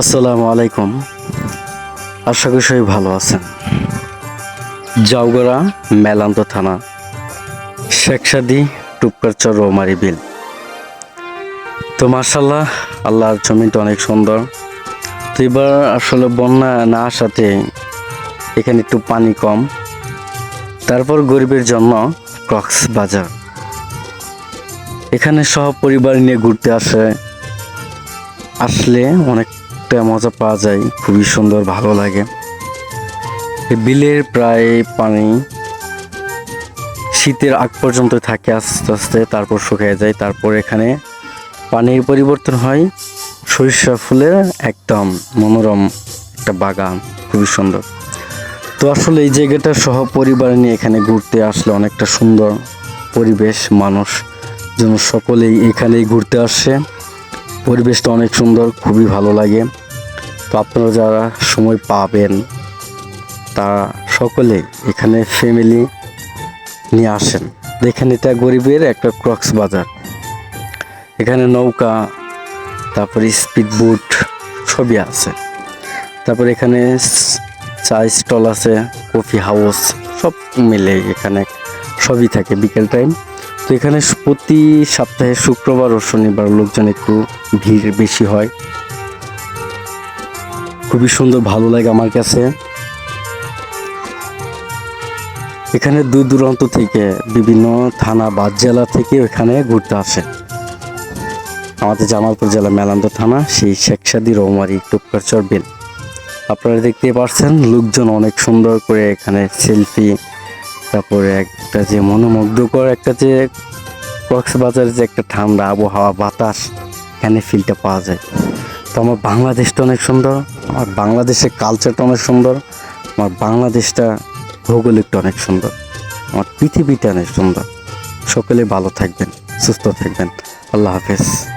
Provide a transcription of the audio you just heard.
আসসালামু আলাইকুম। আশা করি সবাই ভালো আছেন। জাউগড়া মেলান্ত থানা, শেখসাদি টুপকারচর রৌমারি বিল। তো মার্শাল্লাহ আল্লাহর জমিটা অনেক সুন্দর। তো এবার আসলে বন্যা না আসাতে এখানে একটু পানি কম। তারপর গরিবের জন্য কক্সবাজার। এখানে সহ পরিবার নিয়ে ঘুরতে আসে। আসলে অনেকটা মজা পাওয়া যায়, খুবই সুন্দর, ভালো লাগে। বিলের প্রায় পানি শীতের আগ পর্যন্ত থাকে আস্তে আস্তে, তারপর শুকিয়ে যায়, তারপর এখানে পানির পরিবর্তন হয়। সরিষা ফুলের একদম মনোরম একটা বাগান, খুবই সুন্দর। তো আসলে এই জায়গাটা সহ পরিবার নিয়ে এখানে ঘুরতে আসলে অনেকটা সুন্দর পরিবেশ, মানুষ যেন সকলেই এখানেই ঘুরতে আসে। পরিবেশটা অনেক সুন্দর, খুবই ভালো লাগে। তো আপনারা যারা সময় পাবেন তারা সকলে এখানে ফ্যামিলি নিয়ে আসেন। দেখেন এটা গরিবের একটা ক্রক্স বাজার। এখানে নৌকা, তারপরে স্পিড বোট সবই আছে। তারপর এখানে চা স্টল আছে কফি হাউস সব মিলে এখানে সবই থাকে। বিকেল টাইম তো এখানে প্রতি সপ্তাহে শুক্রবার ও শনিবার লোকজন একটু ভিড় বেশি হয়। খুবই সুন্দর, ভালো লাগে আমার কাছে। এখানে দূর দূরান্ত থেকে বিভিন্ন থানা বা জেলা থেকে এখানে ঘুরতে আসে। আমাদের জামালপুর জেলা মেলান্দ থানা, সেই শেখসাদি রৌমারি টুপকারচর বিল। আপনারা দেখতে পাচ্ছেন লোকজন অনেক সুন্দর করে এখানে সেলফি তারপরে একটা যে মনোমুগ্ধকর একটা যে কক্সবাজারের যে একটা ঠান্ডা আবহাওয়া বাতাস, এখানে ফিলটা পাওয়া যায়। তো আমার বাংলাদেশটা অনেক সুন্দর, আমার বাংলাদেশের কালচারটা অনেক সুন্দর, আমার বাংলাদেশটা ভৌগোলিকটা অনেক সুন্দর, আমার পৃথিবীটা অনেক সুন্দর। সকলে ভালো থাকবেন, সুস্থ থাকবেন। আল্লাহ হাফেজ।